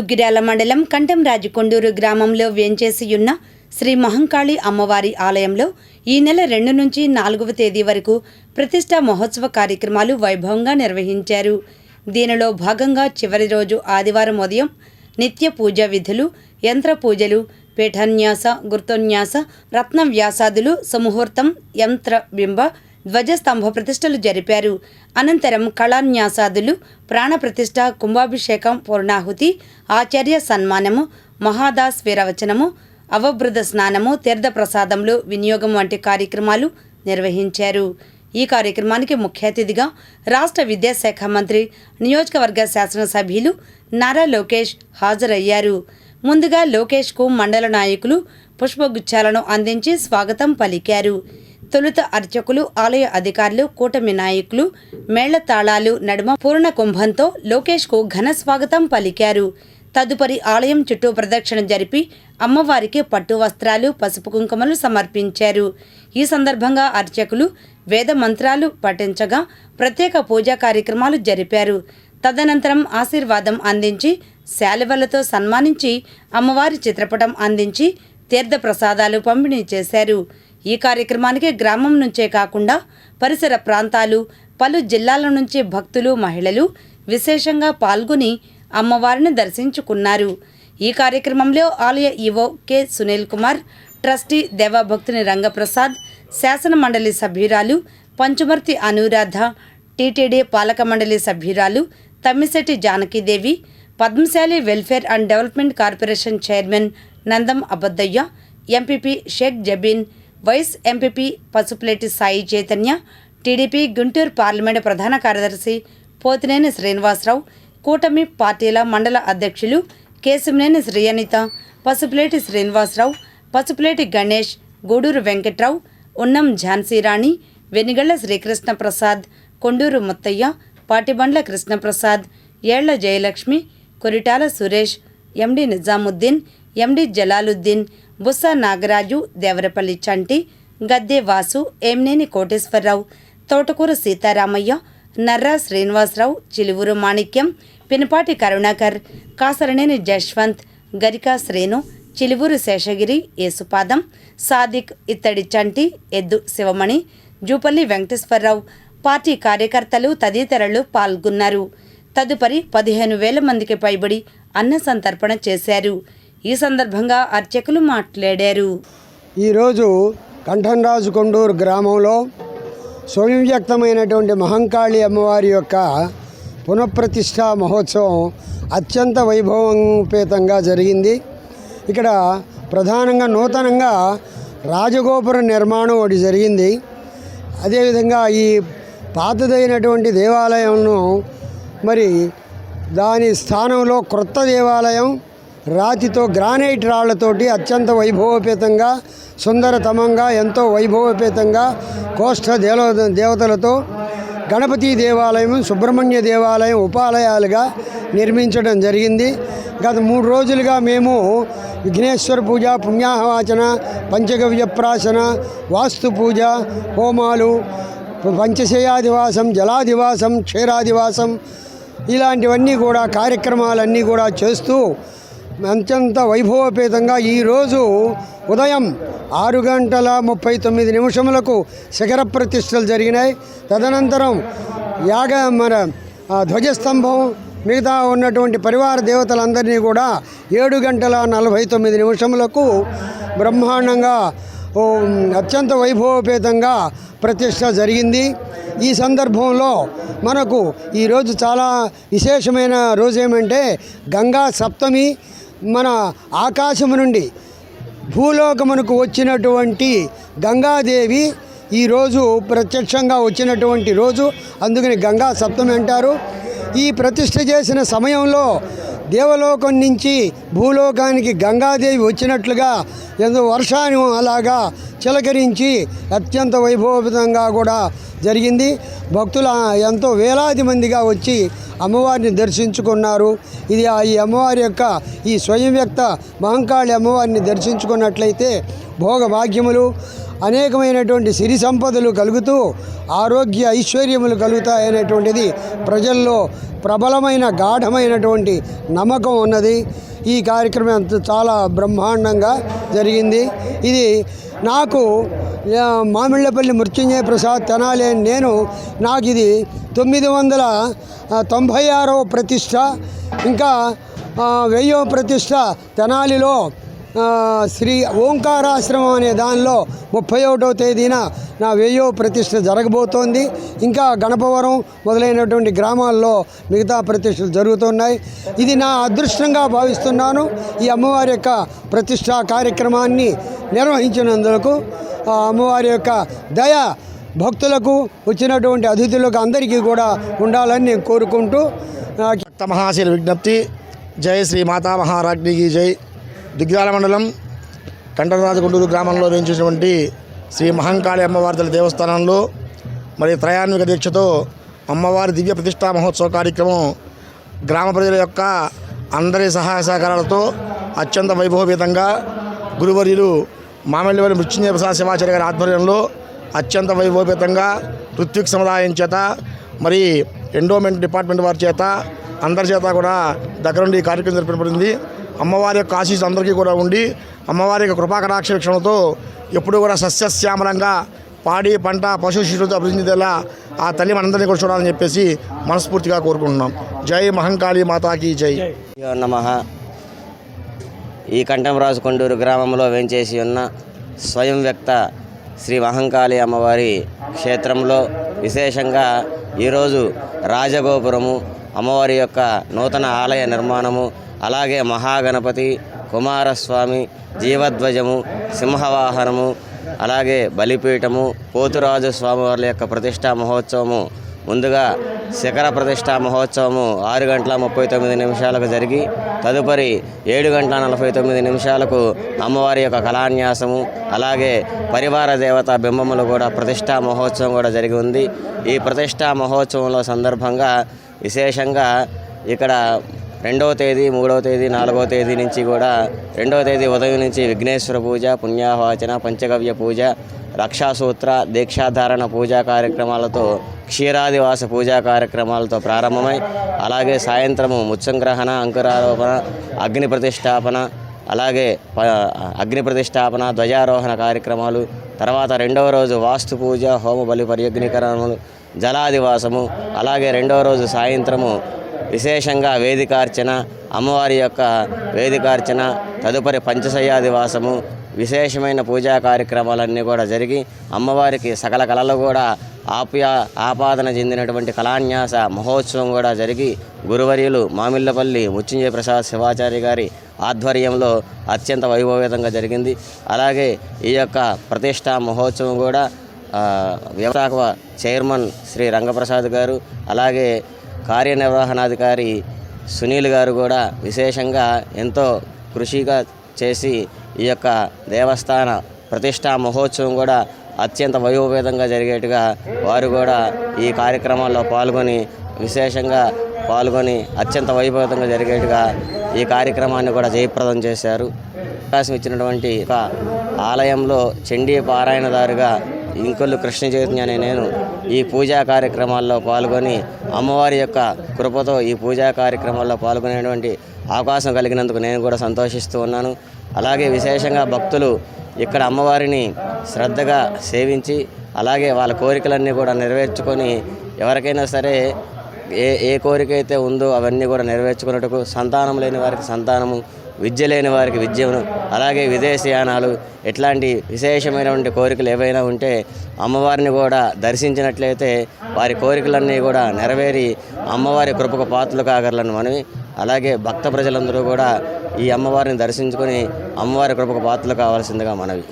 దుగ్గిరాల మండలం కంఠంరాజు కొండూరు గ్రామంలో వేంచేసియున్న శ్రీ మహంకాళి అమ్మవారి ఆలయంలో ఈ నెల రెండు నుంచి నాలుగవ తేదీ వరకు ప్రతిష్టా మహోత్సవ కార్యక్రమాలు వైభవంగా నిర్వహించారు. దీనిలో భాగంగా చివరి రోజు ఆదివారం ఉదయం నిత్య పూజ విధులు యంత్ర పూజలు పీఠన్యాస గుర్తోన్యాస రత్న వ్యాసాదులు యంత్ర బింబ ధ్వజస్తంభ ప్రతిష్టలు జరిపారు. అనంతరం కళాన్యాసాదులు ప్రాణప్రతిష్ఠ కుంభాభిషేకం పూర్ణాహుతి ఆచార్య సన్మానము మహాదాస్ వీరవచనము అవభృత స్నానము తీర్థ ప్రసాదములు వినియోగం వంటి కార్యక్రమాలు నిర్వహించారు. ఈ కార్యక్రమానికి ముఖ్య అతిథిగా రాష్ట్ర విద్యాశాఖ మంత్రి నియోజకవర్గ శాసనసభ్యులు నారా లోకేష్ హాజరయ్యారు. ముందుగా లోకేష్కు మండల నాయకులు పుష్పగుచ్చాలను అందించి స్వాగతం పలికారు. తొలుత అర్చకులు ఆలయ అధికారులు కూటమి నాయకులు మేళ్ళ తాళాలు నడుమ పూర్ణ కుంభంతో లోకేష్కు ఘన స్వాగతం పలికారు. తదుపరి ఆలయం చుట్టూ ప్రదక్షిణ జరిపి అమ్మవారికి పట్టు వస్త్రాలు పసుపు కుంకుమలు సమర్పించారు. ఈ సందర్భంగా అర్చకులు వేద మంత్రాలు పఠించగా ప్రత్యేక పూజా కార్యక్రమాలు జరిపారు. తదనంతరం ఆశీర్వాదం అందించి శాలువలతో సన్మానించి అమ్మవారి చిత్రపటం అందించి తీర్థ ప్రసాదాలు పంపిణీ చేశారు. ఈ కార్యక్రమానికి గ్రామం నుంచే కాకుండా పరిసర ప్రాంతాలు పలు జిల్లాల నుంచి భక్తులు మహిళలు విశేషంగా పాల్గొని అమ్మవారిని దర్శించుకున్నారు. ఈ కార్యక్రమంలో ఆలయ EO K Sunil Kumar trustee Devabhaktuni Rangaprasad శాసన మండలి సభ్యురాలు పంచుమర్తి అనురాధ టీటీడీ పాలక మండలి సభ్యురాలు Tammisetti Janakidevi Padmashali welfare and development corporation chairman Nandam Abaddayya MPP Shaik Jabeen vice MPP Pasupuleti Sai Chaitanya TDP Guntur parliament ప్రధాన కార్యదర్శి పోతినేని శ్రీనివాసరావు కూటమి పార్టీల మండల అధ్యక్షులు కేశంనేని శ్రీయనిత పసుపులేటి శ్రీనివాసరావు పసుపులేటి గణేష్ గూడూరు వెంకట్రావు ఉన్నం ఝాన్సీరాణి వెనిగళ్ళ శ్రీకృష్ణ ప్రసాద్ కొండూరు ముత్తయ్య పాటిబండ్ల కృష్ణప్రసాద్ ఏళ్ళ జయలక్ష్మి కొరిటాల సురేష్ ఎండి నిజాముద్దీన్ ఎండి జలాలుద్దీన్ బుస్స నాగరాజు దేవరపల్లి చంటి గద్దె వాసు ఏమినేని కోటేశ్వరరావు తోటకూర సీతారామయ్య నర్రా శ్రీనివాసరావు చిలువురు మాణిక్యం పినపాటి కరుణాకర్ కాసరనేని జశ్వంత్ గరికా శ్రేణు చిలువురు శేషగిరి యేసుపాదం సాదిక్ ఇత్తడి చంటి ఎద్దు శివమణి జూపల్లి వెంకటేశ్వరరావు పార్టీ కార్యకర్తలు తదితరులు పాల్గొన్నారు. తదుపరి పదిహేను వేల మందికి పైబడి అన్న సంతర్పణ చేశారు. ఈ సందర్భంగా అర్చకులు మాట్లాడారు. ఈరోజు కంఠంరాజు కొండూరు గ్రామంలో స్వయంవ్యక్తమైనటువంటి మహంకాళి అమ్మవారి యొక్క పునఃప్రతిష్ఠా మహోత్సవం అత్యంత వైభవోపేతంగా జరిగింది. ఇక్కడ ప్రధానంగా నూతనంగా రాజగోపుర నిర్మాణం ఒకటి జరిగింది. అదేవిధంగా ఈ పాతదైనటువంటి దేవాలయంను మరి దాని స్థానంలో క్రొత్త దేవాలయం రాతితో గ్రానైట్ రాళ్ళతోటి అత్యంత వైభవోపేతంగా సుందరతమంగా ఎంతో వైభవోపేతంగా కోష్ఠ దేవ దేవతలతో గణపతి దేవాలయం సుబ్రహ్మణ్య దేవాలయం ఉపాలయాలుగా నిర్మించడం జరిగింది. గత మూడు రోజులుగా మేము విఘ్నేశ్వర పూజ పుణ్యాహవాచన పంచగవ్య ప్రాసన వాస్తు పూజ హోమాలు పంచశయాదివాసం జలాదివాసం క్షీరాదివాసం ఇలాంటివన్నీ కూడా కార్యక్రమాలన్నీ కూడా చేస్తూ అత్యంత వైభవపేతంగా ఈరోజు ఉదయం ఆరు గంటల ముప్పై తొమ్మిది నిమిషములకు శిఖర ప్రతిష్టలు జరిగినాయి. తదనంతరం యాగ మన ధ్వజస్తంభం మిగతా ఉన్నటువంటి పరివార దేవతలందరినీ కూడా ఏడు గంటల నలభై తొమ్మిది నిమిషములకు బ్రహ్మాండంగా అత్యంత వైభవపేతంగా ప్రతిష్ట జరిగింది. ఈ సందర్భంలో మనకు ఈరోజు చాలా విశేషమైన రోజు ఏమంటే గంగా సప్తమి మన ఆకాశము నుండి భూలోకమునకు వచ్చినటువంటి గంగాదేవి ఈరోజు ప్రత్యక్షంగా వచ్చినటువంటి రోజు. అందుకని గంగా సప్తమి అంటారు. ఈ ప్రతిష్ట చేసిన సమయంలో దేవలోకం నుంచి భూలోకానికి గంగాదేవి వచ్చినట్లుగా ఎంతో వర్షాన్ని అలాగా చిలకరించి అత్యంత వైభవపేతంగా కూడా జరిగింది. భక్తుల ఎంతో వేలాది మందిగా వచ్చి అమ్మవారిని దర్శించుకున్నారు. ఇది ఆ ఈ అమ్మవారి యొక్క ఈ స్వయం వ్యక్త మహంకాళి అమ్మవారిని దర్శించుకున్నట్లయితే భోగభాగ్యములు అనేకమైనటువంటి సిరి సంపదలు కలుగుతూ ఆరోగ్య ఐశ్వర్యములు కలుగుతాయనేటువంటిది ప్రజల్లో ప్రబలమైన గాఢమైనటువంటి నమ్మకం ఉన్నది. ఈ కార్యక్రమం అంత చాలా బ్రహ్మాండంగా జరిగింది. ఇది నాకు మామిళ్ళపల్లి మృత్యుంజయ ప్రసాద్ తెనాలి అని నేను నాకు ఇది తొమ్మిది వందల తొంభై ఆరవ ప్రతిష్ట ఇంకా వెయ్యో ప్రతిష్ట తెనాలిలో. శ్రీ ఓంకారాశ్రమం అనే దానిలో ముప్పై ఒకటవ తేదీన నా వెయ్యో ప్రతిష్ట జరగబోతోంది. ఇంకా గణపవరం మొదలైనటువంటి గ్రామాల్లో మిగతా ప్రతిష్టలు జరుగుతున్నాయి. ఇది నా అదృష్టంగా భావిస్తున్నాను. ఈ అమ్మవారి యొక్క ప్రతిష్టా కార్యక్రమాన్ని నిర్వహించినందుకు ఆ అమ్మవారి యొక్క దయ భక్తులకు వచ్చినటువంటి అతిథులకు అందరికీ కూడా ఉండాలని నేను కోరుకుంటూ భక్త మహాశీల విజ్ఞప్తి. జై శ్రీ మాతా మహారాజ్ఞికి జై. దిగ్జాల మండలం కంటరాజగుండూరు గ్రామంలో వేయించినటువంటి శ్రీ మహంకాళి అమ్మవారి దేవస్థానంలో మరి త్రయాన్విక దీక్షతో అమ్మవారి దివ్య ప్రతిష్టా మహోత్సవ కార్యక్రమం గ్రామ ప్రజల యొక్క అందరి సహాయ సహకారాలతో అత్యంత వైభవపేతంగా గురువర్యులు మామిళ్ళవల్లి మృత్యుంజయ ప్రసాద్ శివాచార్య గారి ఆధ్వర్యంలో అత్యంత వైభవపేతంగా ఋత్విక్ సముదాయం చేత మరి ఎండోమెంట్ డిపార్ట్మెంట్ వారి చేత అందరి చేత కూడా దగ్గరుండి ఈ కార్యక్రమం జరపబడింది అమ్మవారి యొక్క ఆశీస్సు అందరికీ కూడా ఉండి అమ్మవారి యొక్క కృపాకటాక్ష ఎప్పుడు ఎప్పుడూ కూడా సస్యశ్యామలంగా పాడి పంట పశు శిశువులతో అభివృద్ధి చెందేలా ఆ తల్లి మనందరినీ కూడా చూడాలని చెప్పేసి మనస్ఫూర్తిగా కోరుకుంటున్నాం. జై మహంకాళి మాతాకి జై. నమ. ఈ కంఠంరాజు కొండూరు గ్రామంలో వేంచేసి ఉన్న స్వయం వ్యక్త శ్రీ మహంకాళి అమ్మవారి క్షేత్రంలో విశేషంగా ఈరోజు రాజగోపురము అమ్మవారి యొక్క నూతన ఆలయ నిర్మాణము అలాగే మహాగణపతి కుమారస్వామి జీవధ్వజము సింహవాహనము అలాగే బలిపీఠము పోతురాజు స్వామివారి యొక్క ప్రతిష్టా మహోత్సవము ముందుగా శిఖర ప్రతిష్టా మహోత్సవము ఆరు గంటల ముప్పై తొమ్మిది నిమిషాలకు జరిగి తదుపరి ఏడు గంటల నలభై తొమ్మిది నిమిషాలకు అమ్మవారి యొక్క కళాన్యాసము అలాగే పరివార దేవత బింబములు కూడా ప్రతిష్టా మహోత్సవం కూడా జరిగి ఉంది. ఈ ప్రతిష్టా మహోత్సవంలో సందర్భంగా విశేషంగా ఇక్కడ రెండవ తేదీ మూడవ తేదీ నాలుగవ తేదీ నుంచి కూడా రెండవ తేదీ ఉదయం నుంచి విఘ్నేశ్వర పూజ పుణ్యాహవాచన పంచగవ్య పూజ రక్షాసూత్ర దీక్షాధారణ పూజా కార్యక్రమాలతో క్షీరాదివాస పూజా కార్యక్రమాలతో ప్రారంభమై అలాగే సాయంత్రము ముత్సంగ్రహణ అంకురారోపణ అగ్ని ప్రతిష్టాపన అలాగే ప- అగ్ని ప్రతిష్టాపన ధ్వజారోహణ కార్యక్రమాలు తర్వాత రెండవ రోజు వాస్తు పూజ హోమ బలి పర్యగ్నికరణములు జలాదివాసము అలాగే రెండవ రోజు సాయంత్రము విశేషంగా వేదికార్చన అమ్మవారి యొక్క వేదికార్చన తదుపరి పంచశయ్యాదివాసము విశేషమైన పూజా కార్యక్రమాలన్నీ కూడా జరిగి అమ్మవారికి సకల కళలు కూడా ఆప్యా ఆపాదన చెందినటువంటి కళాన్యాస మహోత్సవం కూడా జరిగి గురువర్యులు మామిళ్ళపల్లి ముత్యంజయ ప్రసాద్ శివాచార్య గారి ఆధ్వర్యంలో అత్యంత వైభవేతంగా జరిగింది. అలాగే ఈ యొక్క ప్రతిష్టా మహోత్సవం కూడా ఆ, వ్యవస్థాపక చైర్మన్ శ్రీ రంగప్రసాద్ గారు అలాగే కార్యనిర్వహణాధికారి సునీల్ గారు కూడా విశేషంగా ఎంతో కృషిగా చేసి ఈ యొక్క దేవస్థాన ప్రతిష్టా మహోత్సవం కూడా అత్యంత వయోభేదంగా జరిగేట్టుగా వారు కూడా ఈ కార్యక్రమాల్లో పాల్గొని విశేషంగా పాల్గొని అత్యంత వైభవేతంగా జరిగేట్టుగా ఈ కార్యక్రమాన్ని కూడా జయప్రదం చేశారు. అవకాశం ఇచ్చినటువంటి ఒక ఆలయంలో చండీ పారాయణదారుగా ఇంకొల్లు కృష్ణ చైతన్య అనే నేను ఈ పూజా కార్యక్రమాల్లో పాల్గొని అమ్మవారి యొక్క కృపతో ఈ పూజా కార్యక్రమాల్లో పాల్గొనేటువంటి అవకాశం కలిగినందుకు నేను కూడా సంతోషిస్తూ ఉన్నాను. అలాగే విశేషంగా భక్తులు ఇక్కడ అమ్మవారిని శ్రద్ధగా సేవించి అలాగే వాళ్ళ కోరికలన్నీ కూడా నెరవేర్చుకొని ఎవరికైనా సరే ఏ ఏ కోరిక అయితే ఉందో అవన్నీ కూడా నెరవేర్చుకున్నట్టుకు సంతానం లేని వారికి సంతానము విద్య లేని వారికి విద్యను అలాగే విదేశయానాలు ఇట్లాంటి విశేషమైనటువంటి కోరికలు ఏవైనా ఉంటే అమ్మవారిని కూడా దర్శించినట్లయితే వారి కోరికలన్నీ కూడా నెరవేరి అమ్మవారి కృపకు పాత్రలు కాగలను మనవి. అలాగే భక్త ప్రజలందరూ కూడా ఈ అమ్మవారిని దర్శించుకొని అమ్మవారి కృపకు పాత్రలు కావాల్సిందిగా మనవి.